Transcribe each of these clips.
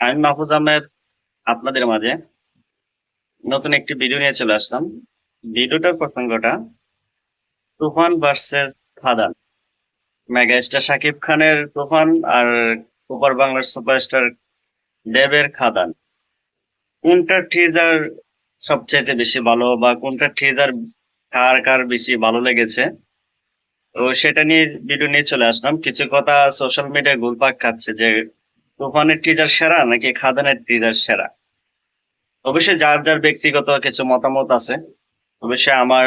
আমি মাহফুজ আহমেদ আপনাদের মাঝে নতুন একটি ভিডিও নিয়ে চলে আসলাম। ভিডিওটার প্রসঙ্গটা Toofan versus Khadaan. Mega star Shakib খানের তুফান আর সুপার বাংলার সুপারস্টার দেবের খাদান। কোনটা টিজার সবচাইতে বেশি ভালো বা কোনটা টিজার কার কার বেশি ভালো লেগেছে? তো সেটা নিয়ে ভিডিও নিয়ে চলে আসলাম। কিছু কথা সোশ্যাল মিডিয়ায় ঘুরপাক খাচ্ছে যে তুফানের টিজার সেরা নাকি খাদানের টিজার সেরা? অবশ্যই যার যার ব্যক্তিগত কিছু মতামত আছে, অবশ্যই আমার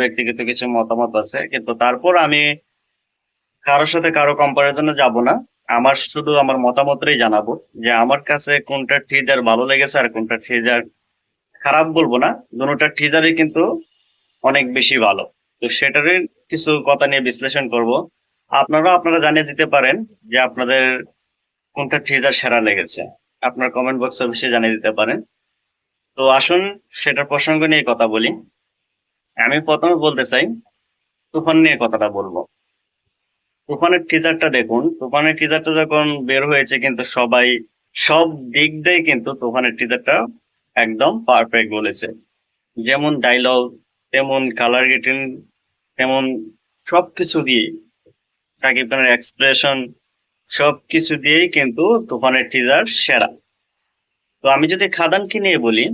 ব্যক্তিগত কিছু মতামত আছে, কিন্তু তারপর আমি কারোর সাথে কারও কম্পারিজনে যাব না। আমার শুধু আমার মতামতটাই জানাব যে আমার কাছে কোনটা টিজার ভালো লেগেছে আর কোনটা টিজার খারাপ বলব না। দুটা টিজারই কিন্তু অনেক বেশি ভালো। তো সেটারই কিছু কথা নিয়ে বিশ্লেষণ করব। আপনারা আপনারা জানিয়ে দিতে পারেন যে আপনাদের কোনটা টিজার সেরা লেগেছে? আপনার কমেন্ট বক্সে অবশ্যই জানিয়ে দিতে পারেন। তো আসুন, সেটার প্রসঙ্গ নিয়ে কথা বলি। আমি প্রথমে বলতে চাই, তুফান নিয়ে কথাটা বলব। তুফানের টিজারটা দেখুন। তুফানের টিজারটা যখন বের হয়েছে কিন্তু সবাই, সব দিক দিয়ে কিন্তু তুফানের টিজারটা একদম পারফেক্ট বলেছে। যেমন ডায়লগ তেমন কালার গেটিং তেমন সব কিছু দিয়ে সাকিব খানের এক্সপ্রেশন সবকিছু দিয়েই কিন্তু তুফানের টিজার সেরা। তো আমি যদি খাদানকে নিয়ে বলি,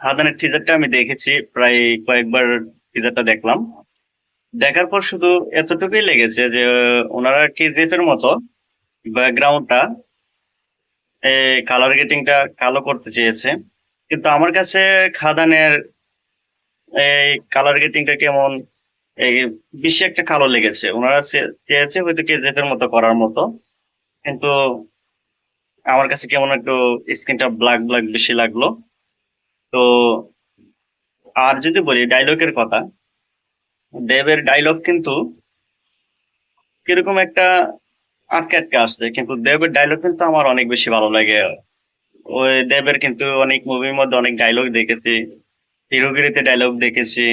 খাদানের টিজারটা আমি দেখেছি প্রায় কয়েকবার টিজারটা দেখলাম। দেখার পর শুধু এতটুকুই লেগেছে যে, ওনারা কেজিএফ এর মতো ব্যাকগ্রাউন্ডটা কালার গেটিংটা কালো করতে চেয়েছে। কিন্তু আমার কাছে খাদানের এই কালার গেটিংটা কেমন, এই বেশি একটা কালো লেগেছে। ওনারা চেয়েছে হয়তো কেজিএফ এর মতো করার মতো। কিন্তু আমার কাছে কেমন একটু স্কিনটা ব্ল্যাক ব্ল্যাক বেশি লাগল। তো আর যদি বলি ডায়লগের কথা দেবের ডায়লগ কিন্তু কীরকম একটা আটকে আটকে আসছে। কিন্তু দেবের ডায়লগ কিন্তু আমার অনেক বেশি ভালো লাগে। ওই দেবের কিন্তু অনেক মুভির মধ্যে অনেক ডায়লগ দেখেছি। হিরোগিরিতে ডায়লগ দেখেছি।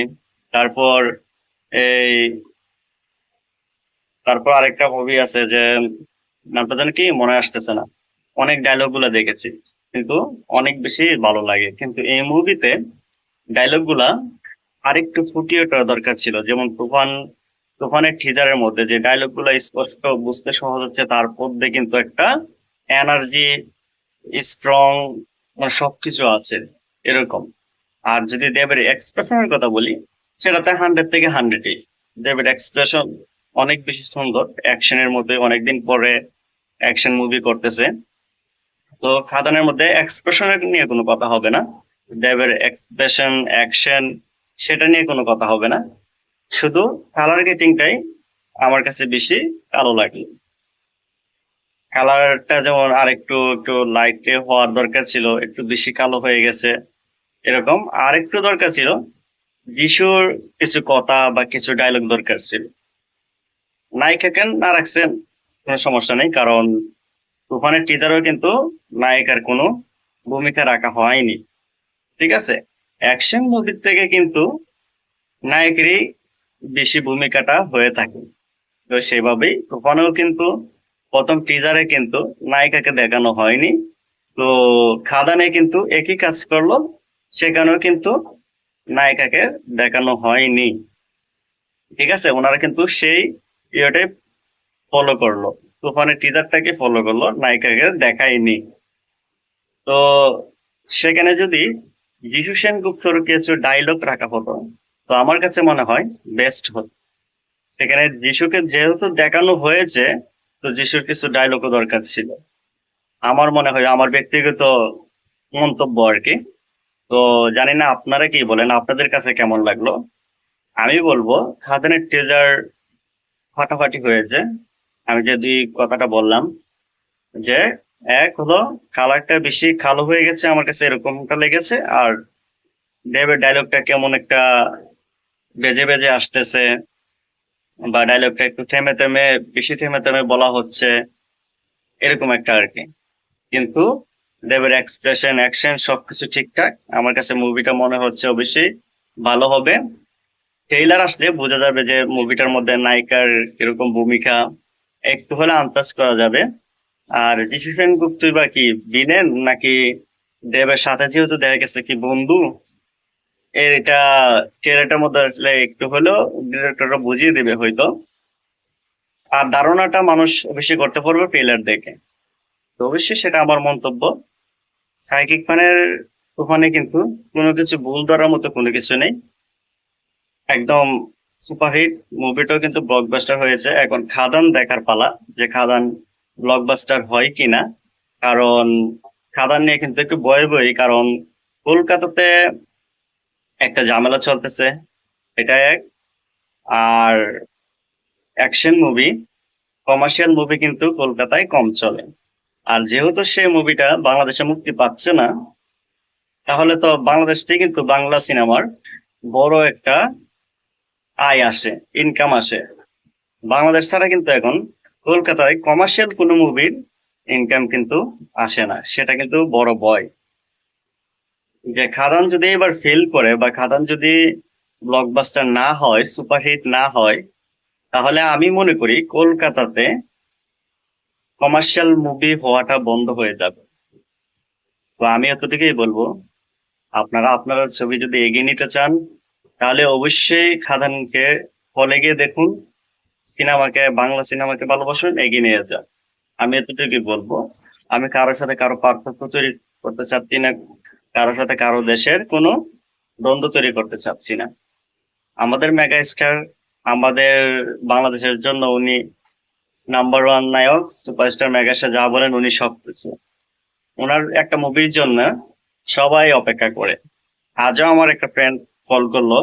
তারপর এই, তারপর আরেকটা মুভি আছে যে নামটা যেন কি মনে আসতেছে না। অনেক ডায়লগগুলা দেখেছি, কিন্তু অনেক বেশি ভালো লাগে। কিন্তু এই মুভিতে ডায়লগগুলা আরেকটু ফুটিয়ে ওঠা দরকার ছিল। যেমন তুফান, তুফানের টিজারের মধ্যে যে ডায়লগগুলা স্পষ্ট বুঝতে সহজ হচ্ছে, তার মধ্যে কিন্তু একটা এনার্জি স্ট্রং মানে সবকিছু আছে এরকম। আর যদি দেবের এক্সপ্রেশনের কথা বলি, সেটাতে হান্ড্রেড থেকে হান্ড্রেডই দেবের এক্সপ্রেশন অনেক বেশি সুন্দর। অ্যাকশনের মধ্যে অনেকদিন পরে অ্যাকশন মুভি করতেছে। তো খাদানের মধ্যে এক্সপ্রেশনের নিয়ে কোনো কথা হবে না। দেবের এক্সপ্রেশন অ্যাকশন সেটা নিয়ে কোনো কথা হবে না। শুধু কালার গেটিংটাই আমার কাছে বেশি কালো লাগে কালারটা যেমন আর একটু একটু লাইটে হওয়ার দরকার ছিল, একটু বেশি কালো হয়ে গেছে, এরকম আর একটু দরকার ছিল। যিশুর কিছু কথা বা কিছু ডায়লগ দরকার ছিল। নায়িকাকে না রাখছেন? কোনো সমস্যা নেই, কারণ তুফানের টিজারও কিন্তু নায়িকার কোনো ভূমিকা রাখা হয়নি। ঠিক আছে? অ্যাকশন মুভির থেকে কিন্তু নায়কেরই বেশি ভূমিকাটা হয়ে থাকে। তো সেভাবেই তুফানেও কিন্তু প্রথম টিজারে কিন্তু নায়িকাকে দেখানো হয়নি। তো খাদানে কিন্তু একই কাজ করল, সেখানেও কিন্তু নায়িকাকে দেখানো হয়নি। ঠিক আছে? ওনারা কিন্তু সেই ইয়েটাই ফলো করল। তুফানের টিজারটাকে ফলো করল, নায়িকাকে দেখায়নি। তো সেখানে যদি যিশু সেনগুপ্তর কিছু ডায়লগ রাখা হতো, তো আমার কাছে মনে হয় বেস্ট হতো। সেখানে যিশুকে যেহেতু দেখানো হয়েছে, তো যিশুর কিছু ডায়লগও দরকার ছিল। আমার মনে হয়, আমার ব্যক্তিগত মন্তব্য আর কি। তো জানি না আপনারা কি বলেন, আপনাদের কাছে কেমন লাগল? আমি বলব, খাদানের টিজার ফাটাফাটি হয়েছে। আমি যে দুই কথাটা বললাম যে এক হলো কালারটা বেশি কালো হয়ে গেছে, আমার কাছে এরকমটা লেগেছে, আর দেবের ডায়লগটা কেমন একটা বেজে বেজে আসতেছে বা ডায়লগটা একটু থেমে থেমে, বেশি থেমে থেমে বলা হচ্ছে, এরকম একটা আর কি। কিন্তু দেবের এক্সপ্রেশন অ্যাকশন সবকিছু ঠিকঠাক। আমার কাছে মুভিটা মনে হচ্ছে অবশ্যই ভালো হবে। ট্রেইলার আসলে বোঝা যাবে যে মুভিটার মধ্যে নায়িকার কীরকম ভূমিকা, একটু হলে আন্দাজ করা যাবে। আর যিশু সেনগুপ্তই বা কি বিনেন নাকি দেবের সাথে যেহেতু দেখা গেছে কি বন্ধু, এর এটা ট্রেলারটার মধ্যে আসলে একটু হলেও ডিরেক্টররা বুঝিয়ে দেবে হয়তো। আর ধারণাটা মানুষ অবশ্যই করতে পারবে ট্রেলার দেখে। তো অবশ্যই সেটা আমার মন্তব্য। সাইকিক ফানের ওখানে কিন্তু কোনো কিছু ভুল ধরার মতো কোনো কিছু নেই। একদম সুপারহিট মুভিটাও কিন্তু ব্লকবাস্টার হয়েছে। এখন খাদান দেখার পালা, যে খাদান ব্লকবাস্টার হয় কিনা। কারণ খাদান নিয়ে কিন্তু একটু ভয় ভয়, কারণ কলকাতাতে একটা ঝামেলা চলতেছে। এটা এক। আর অ্যাকশন মুভি কমার্শিয়াল মুভি কিন্তু কলকাতায় কম চলে। আর যেহেতু সেই মুভিটা বাংলাদেশে মুক্তি পাচ্ছে না, তাহলে তো বাংলাদেশ থেকে কিন্তু বাংলা সিনেমার বড় একটা আয় আসে ইনকাম আসে। বাংলাদেশ ছাড়া কিন্তু এখন কলকাতায় কমার্শিয়াল কোনো মুভির ইনকাম কিন্তু আসে না। সেটা কিন্তু বড় ভয়। যে খাদান যদি এবার ফেল করে বা খাদান যদি ব্লকবাস্টার না হয় সুপারহিট না হয়, তাহলে আমি মনে করি কলকাতাতে কমার্শিয়াল মুভি হওয়াটা বন্ধ হয়ে যাবে। তো আমি এতটুকুই বলব। আপনারা, আপনার ছবি যদি এগিয়ে নিতে চান তাহলে অবশ্যই খাদানকে হলে গিয়ে দেখুন। সিনেমাকে, বাংলা সিনেমাকে ভালোবাসুন এগিয়ে নিয়ে যান। আমি এতটুকুই বলব। আমি কারোর সাথে কারও পার্থক্য তৈরি করতে চাচ্ছি না, কারোর সাথে কারও দেশের কোনো দ্বন্দ্ব তৈরি করতে চাচ্ছি না। আমাদের মেগা স্টার আমাদের বাংলাদেশের জন্য উনি নাম্বার ওয়ান নায়ক সুপারস্টার মেগাস্টার যা বলেন উনি সব কিছু ওনার একটা মুভির জন্য সবাই অপেক্ষা করে। আজও আমার একটা ফ্রেন্ড কল করল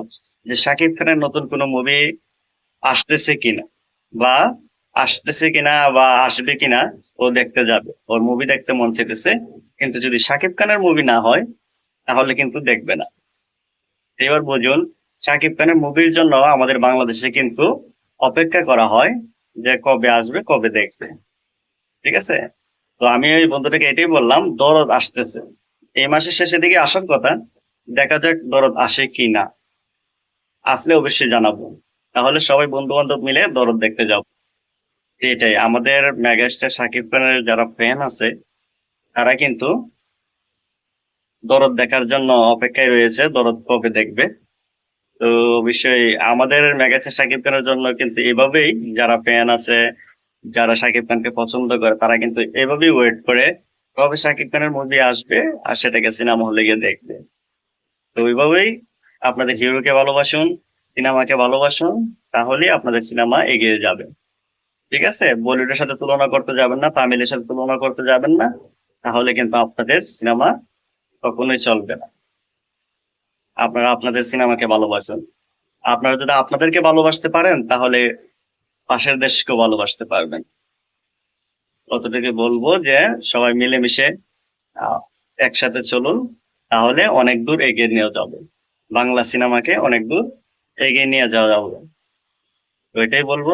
যে শাকিব খানের নতুন কোনো মুভি আসতেছে কিনা বা আসতেছে কিনা বা আসবে কিনা, ও দেখতে যাবে। ওর মুভি দেখতে মন চেতেছে কিন্তু যদি শাকিব খানের মুভি না হয়, তাহলে কিন্তু দেখবে না। এবার বুঝুন শাকিব খানের মুভির জন্য আমাদের বাংলাদেশে কিন্তু অপেক্ষা করা হয় যে কবে আসবে, কবে দেখবে। ঠিক আছে? তো আমি ওই বন্ধুটাকে এটাই বললাম, দরদ আসতেছে। এই মাসের শেষের দিকে আসার কথা দেখা যাক দরদ আসে কি না আসলে অবশ্যই জানাব। তাহলে সবাই বন্ধু বান্ধব মিলে দরদ দেখতে যাব এটাই, আমাদের মেগাস্টার শাকিব খানের যারা ফ্যান আছে, তারা কিন্তু দরদ দেখার জন্য অপেক্ষায় রয়েছে, দরদ কবে দেখবে। তো অবশ্যই আমাদের মেগাস্টার শাকিব খানের জন্য কিন্তু এভাবেই যারা ফ্যান আছে, যারা শাকিব খানকে পছন্দ করে, তারা কিন্তু এভাবেই ওয়েট করে, কবে শাকিব খানের মুভি আসবে, আর সেটাকে সিনেমা হলে গিয়ে দেখবে। তো ওইভাবেই আপনাদের হিরোকে ভালোবাসুন, সিনেমাকে ভালোবাসুন, তাহলে আপনাদের সিনেমা এগিয়ে যাবে। ঠিক আছে? বলিউডের সাথে তুলনা করতে যাবেন না, তামিলের সাথে তুলনা করতে যাবেন না, তাহলে কিন্তু আপনাদের সিনেমা কখনোই চলবে না। আপনারা আপনাদের সিনেমাকে ভালোবাসুন। আপনারা যদি আপনাদেরকে ভালোবাসতে পারেন, তাহলে পাশের দেশকেও ভালোবাসতে পারবেন। অতটুকু বলব যে, সবাই মিলেমিশে একসাথে চলুন। তাহলে অনেক দূর এগিয়ে নিয়ে যাবে। বাংলা সিনেমাকে অনেক দূর এগিয়ে নিয়ে যাওয়া যাবে। তো এটাই বলব।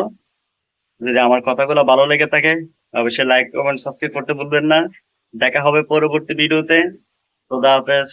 যদি আমার কথাগুলো ভালো লেগে থাকে, অবশ্যই লাইক কমেন্ট সাবস্ক্রাইব করতে ভুলবেন না। দেখা হবে পরবর্তী ভিডিওতে। তো হাফেজ।